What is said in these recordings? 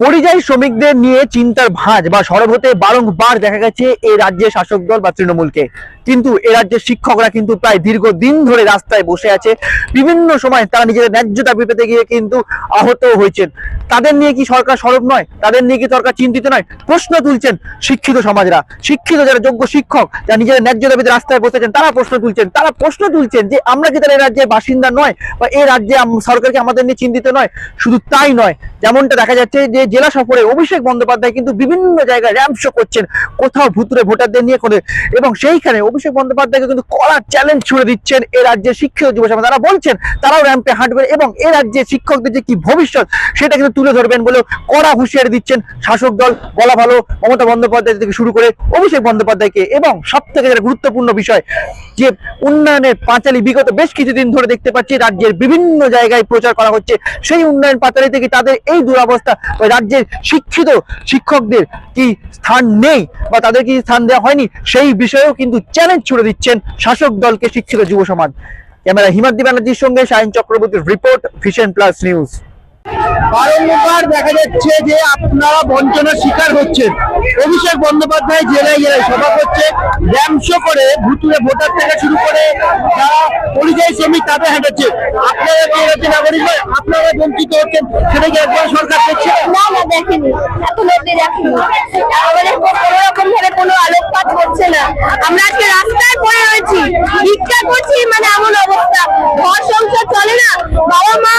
পরিযায়ী শ্রমিকদের নিয়ে চিন্তার ভাঁজ বা সরব হতে বারংবার দেখা গেছে এই রাজ্যের শাসক দল বা তৃণমূলকে। কিন্তু এ রাজ্যের শিক্ষকরা কিন্তু প্রায় দীর্ঘদিন ধরে রাস্তায় বসে আছে। বিভিন্ন সময় তারা নিজেদের ন্যায্য দাবি পেতে গিয়ে কিন্তু আহত হয়েছেন। তাদের নিয়ে কি সরকার সরব নয়? তাদের নিয়ে কি সরকার চিন্তিত নয়? প্রশ্ন তুলছেন শিক্ষিত সমাজরা। শিক্ষিত যারা যোগ্য শিক্ষক যারা নিজেদের ন্যায্য দাবিতে রাস্তায় বসেছেন তারা প্রশ্ন তুলছেন। তারা প্রশ্ন তুলছেন যে আমরা কি তারা এই রাজ্যের বাসিন্দা নয়? বা এই রাজ্যে সরকারকে আমাদের নিয়ে চিন্তিত নয়? শুধু তাই নয়, যেমনটা দেখা যাচ্ছে যে জেলা সফরে অভিষেক বন্দ্যোপাধ্যায় কিন্তু বিভিন্ন জায়গায় র্যাম্প শো করছেন। কোথাও ভুতুরে ভোটারদের নিয়ে করে। এবং সেইখানে অভিষেক বন্দ্যোপাধ্যায়কে কিন্তু কড়া চ্যালেঞ্জ ছুড়ে দিচ্ছেন এ রাজ্যের শিক্ষিত যুব সমাজ। তারা বলছেন, তারাও র্যাম্পে হাঁটবেন এবং এ রাজ্যের শিক্ষকদের যে কি ভবিষ্যৎ, সেটা কিন্তু তুলে ধরবেন বলেও কড়া হুঁশিয়ারি দিচ্ছেন শাসক দল। বলা ভালো, মমতা বন্দ্যোপাধ্যায় থেকে শুরু করে অভিষেক বন্দ্যোপাধ্যায়কে। এবং সব থেকে যেটা গুরুত্বপূর্ণ বিষয় যে উন্নয়নের পাঁচালী বিগত বেশ কিছুদিন ধরে দেখতে পাচ্ছি, রাজ্যের বিভিন্ন জায়গায় প্রচার করা হচ্ছে। সেই উন্নয়ন পাঁচালী থেকে তাদের এই দুরবস্থা রাজ্যের শিক্ষিত শিক্ষকদের কি স্থান নেই বা তাদের কি স্থান দেওয়া হয়নি, সেই বিষয়েও কিন্তু চ্যালেঞ্জ ছুড়ে দিচ্ছেন শাসক দলকে শিক্ষিত যুব সমাজ। ক্যামেরা হিমাদ্রি ব্যানার্জির সঙ্গে সায়ন চক্রবর্তীর রিপোর্ট ভিশন প্লাস নিউজ বারংবার দেখা যাচ্ছে যে আপনারা বঞ্চনার শিকার হচ্ছেন। অভিষেক বন্দ্যোপাধ্যায় জেলায় জেলায় সভা করছে। ড্যামশো করে ভুতুরে ভোটার থেকে শুরু করে যারা পরিযায়ী শ্রমিক তাদের হাঁটাচ্ছে। আপনারা রাজ্যের নাগরিক নয়? আপনারা বঞ্চিত হচ্ছেন সেটা কি একবার সরকার দেখছে না না, দেখেনি। এখন অব্দি দেখেনি। আমাদের কোনো রকম ভাবে কোনো আলোকপাত হচ্ছে না। আমরা আজকে রাস্তায় পড়ে রয়েছি, ভিক্ষা করছি মানে এমন অবস্থা। ঘর সংসার চলে না, বাবা মা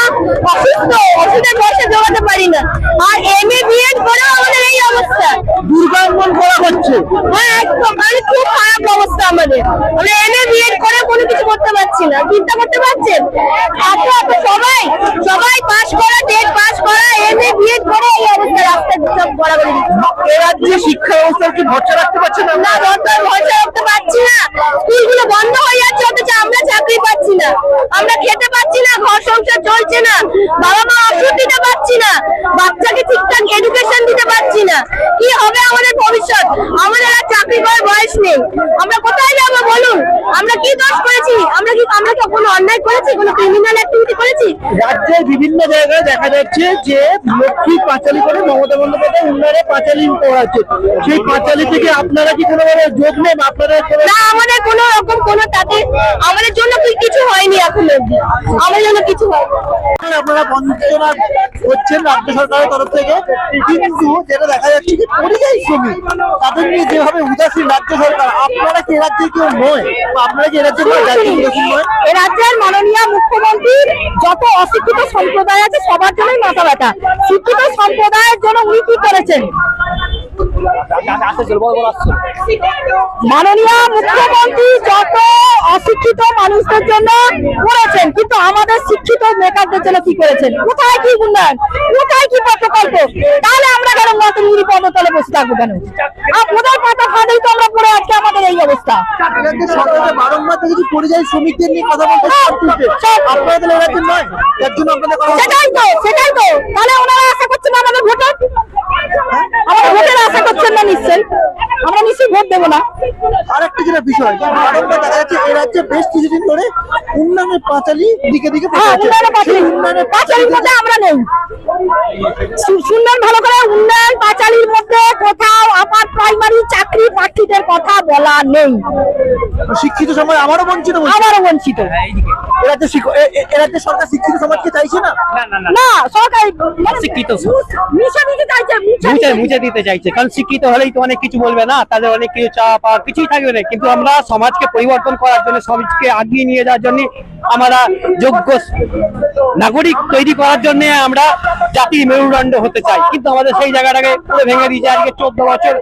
অসুস্থ। ওষুধের পয়সা জোগাতে পারি না। আর এম এ বিএড করেও আমাদের এই অবস্থা। দুর্গাঙ্গন করা হচ্ছে। হ্যাঁ একদম। মানে খুব খারাপ অবস্থা আমাদের। আমরা এম এ বিএড করে কোনো কিছু করতে পারছি না। চিন্তা করতে পারছেন? এত এত সবাই। সবাই পাস করা টেট পাস করা এম এ বিএড করে এই অবস্থা রাস্তায় সব এ রাজ্যে শিক্ষা ব্যবস্থার কি ভরসা রাখতে পারছেন না? না দরকার ভরসা রাখতে পারছি না। স্কুলগুলো বন্ধ হয়ে যাচ্ছে অথচ আমরা চাকরি পাচ্ছি না। আমরা খেতে পাচ্ছি না ঘর সংসার চলছে না। বাবা মা ওষুধ দিতে পারছি না। বাচ্চাকে ঠিকঠাক এডুকেশন দিতে পারছি না। কি হবে আমাদের ভবিষ্যৎ? আমাদের আর চাকরি করার বয়স নেই। আমরা কোথায় যাব বলুন? আমরা কি দোষ করেছি? আমরা আমরা কি কোনো অন্যায় করেছি? কোনো ক্রিমিনাল অ্যাক্টিভিটি করেছি? রাজ্যের বিভিন্ন জায়গায় দেখা যাচ্ছে যে লক্ষ্মী পাঁচালি করে মমতা বন্দ্যোপাধ্যায় উন্নয়নের পাঁচালি পড়াচ্ছে। সেই পাঁচালি থেকে আপনারা কি কোনোভাবে যোগ নেন? আপনারা না আমাদের কোনো রকম কোনো তাতে আমাদের জন্য কিছু হয়নি এখন অব্দি আমাদের জন্য কিছু হয়নি। আপনারা বঞ্চনা করছেন রাজ্য সরকারের তরফ থেকে। কিন্তু যেটা দেখা যাচ্ছে যে পরিযায়ী শ্রমিক তাদের নিয়ে যেভাবে উদাসীন রাজ্য সরকার আপনারা কি এ রাজ্যের কেউ নয়? আপনারা কি রাজ্য রাজ্যের মাননীয় মুখ্যমন্ত্রীর যত অশিক্ষিত সম্প্রদায় আছে, সবার জন্যই মাথা ব্যথা। শিক্ষিত সম্প্রদায়ের জন্য উনি কি করেছেন? মাননীয় মুখ্যমন্ত্রী যত অশিক্ষিত মানুষদের জন্য করেছেন কিন্তু আমাদের শিক্ষিত মেকারদের জন্য কি করেছেন? কোথায় কি উন্নয়ন? কোথায় কি প্রকল্প তাহলে আমরা কেন নতুন নিরাপদ তলে বসে থাকব কেন? আপনাদের পাতা ফাঁদেই তো আমরা পড়ে আজকে আমাদের এই অবস্থা? বারংবার পরিযায়ী শ্রমিকদের নিয়ে কথা বলতে নয় জন্য আপনাদের সেটাই তো সেটাই তো। তাহলে ওনারা আশা করছেন আমাদের ভোটের? আমাদের ভোটের আশা করছেন না নিশ্চয়ই আমরা নিশ্চয়ই ভোট দেবো না। আরেকটা যেটা বিষয় দেখা যাচ্ছে এ রাজ্যে বেশ কিছুদিন ধরে উন্নয়নের পাঁচালি দিকে দিকে হ্যাঁ উন্নয়নের আছে। উন্নয়নের পাঁচালীর মধ্যে আমরা নেই। সুন্দর ভালো করে উন্নয়ন পাঁচালীর মধ্যে কোথাও আপার প্রাইমারি চাকরি প্রার্থীদের বলা নেই। শিক্ষিত সমাজ আমারও বঞ্চিত বলছে। আবারও বঞ্চিত। রাজ্যে এ সরকার শিক্ষিত সমাজকে চাইছে না? না সরকার শিক্ষিত মিশে দিতে চাইছে মুছে দিতে মুছে দিতে চাইছে। কারণ শিক্ষিত হলেই তো অনেক কিছু বলবে না তাদের অনেক কিছু চাপ আর কিছুই থাকবে না। কিন্তু আমরা সমাজকে পরিবর্তন করার জন্য সমাজকে আগিয়ে নিয়ে যাওয়ার জন্য আমরা যোগ্য নাগরিক তৈরি করার জন্য আমরা জাতির মেরুদণ্ড হতে চাই। কিন্তু আমাদের সেই জায়গাটাকে পুরো ভেঙে দিয়েছে আজকে চোদ্দ বছর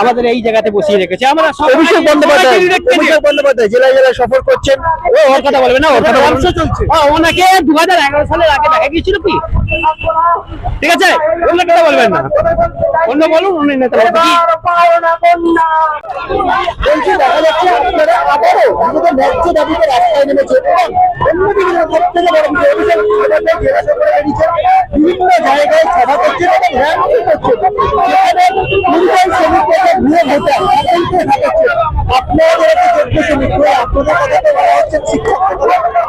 আমাদের এই জায়গাতে বসিয়ে রেখেছে। আমরা অভিষেক বন্দ্যোপাধ্যায় অভিষেক বন্দ্যোপাধ্যায় জেলায় জেলায় সফর করছেন। ও ওর কথা বলবে না ওর কথা ব্যবসা চলছে। ওনাকে দু হাজার এগারো সালের আগে দেখা গিয়েছিল কি? ঠিক আছে? অন্য কথা বলবেন না। অন্য বলুন অন্য নেতা বলছি দেখা যাচ্ছে আপনারা আবারও নিজেদের ন্যায্য দাবিতে রাস্তায় নেমেছে এবং অন্যদিকে সব থেকে বড় অভিষেক বন্দ্যোপাধ্যায় জেলা সফরে বেরিয়েছেন বিভিন্ন জায়গায় সভা করছেন এবং করছেন।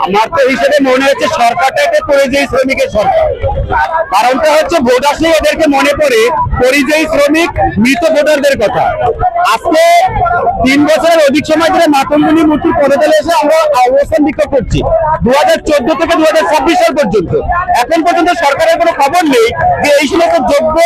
আমার তো হিসেবে মনে হচ্ছে সরকারটা একটা পরিযায়ী শ্রমিকের সরকার। কারণটা হচ্ছে ভোট আসলে এদেরকে মনে পড়ে পরিযায়ী শ্রমিক, মৃত ভোটারদের কথা। আজকে তিন বছরের অধিক সময় ধরে মাতঙ্গিনী মূর্তির পদতলে এসে আমরা অবস্থান বিক্ষোভ করছি। দু চোদ্দ থেকে দু হাজার ছাব্বিশ সাল পর্যন্ত। এখন পর্যন্ত সরকারের কোনো খবর নেই যে এই সমস্ত যোগ্য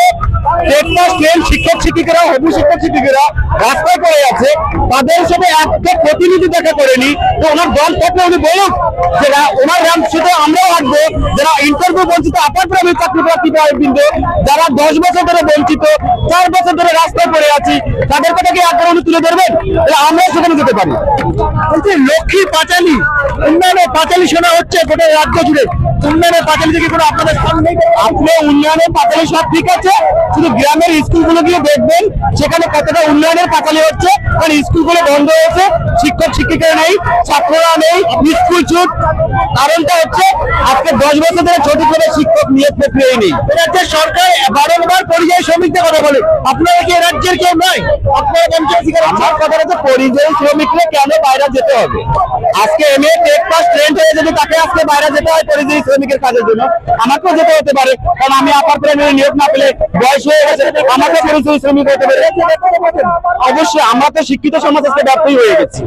যারা দশ বছর ধরে বঞ্চিত, চার বছর ধরে রাস্তায় পড়ে আছি, তাদের কথা কি একবার তুলে ধরবেন? আমরাও সেখানে যেতে পারি। বলছি, লক্ষ্মী পাঁচালী, উন্নয়নের পাঁচালী শোনা হচ্ছে গোটা রাজ্য জুড়ে। উন্নয়নের পাঁচালী থেকে কোনো আপনাদের সামনে আপনি উন্নয়নের পাঁচালী সব ঠিক আছে, শুধু গ্রামের স্কুলগুলো গিয়ে দেখবেন, সেখানে কতটা উন্নয়নের পাঁচালী হচ্ছে, কারণ স্কুলগুলো বন্ধ হয়েছে, শিক্ষক শিক্ষিকারা নেই, ছাত্ররা নেই স্কুল ছুট। কারণটা হচ্ছে, আজকে দশ বছর ধরে ছুটি করে শিক্ষক নিয়োগ প্রক্রিয়াই নেই। রাজ্যের সরকার বারংবার পরিযায়ী শ্রমিকদের কথা বলে। আপনারা কি রাজ্যের কেউ নয়? আপনারা পঞ্চায়েত শিকার আমার কথা হচ্ছে, পরিযায়ী শ্রমিকরা কেন বাইরে যেতে হবে? আজকে M A tech pass trained হয়ে যদি তাকে আজকে বাইরে যেতে হয়, পরিযায়ী শ্রমিকের কাজের জন্য। আমাকেও যেতে হতে পারে, কারণ আমি আপার প্রেমের নিয়োগ না পেলে বয়স হয়ে গেছে আমাকে পরিচয় শ্রমিক হতে পারে। অবশ্যই আমরা তো শিক্ষিত সমাজ আজকে ব্যর্থই হয়ে গেছি।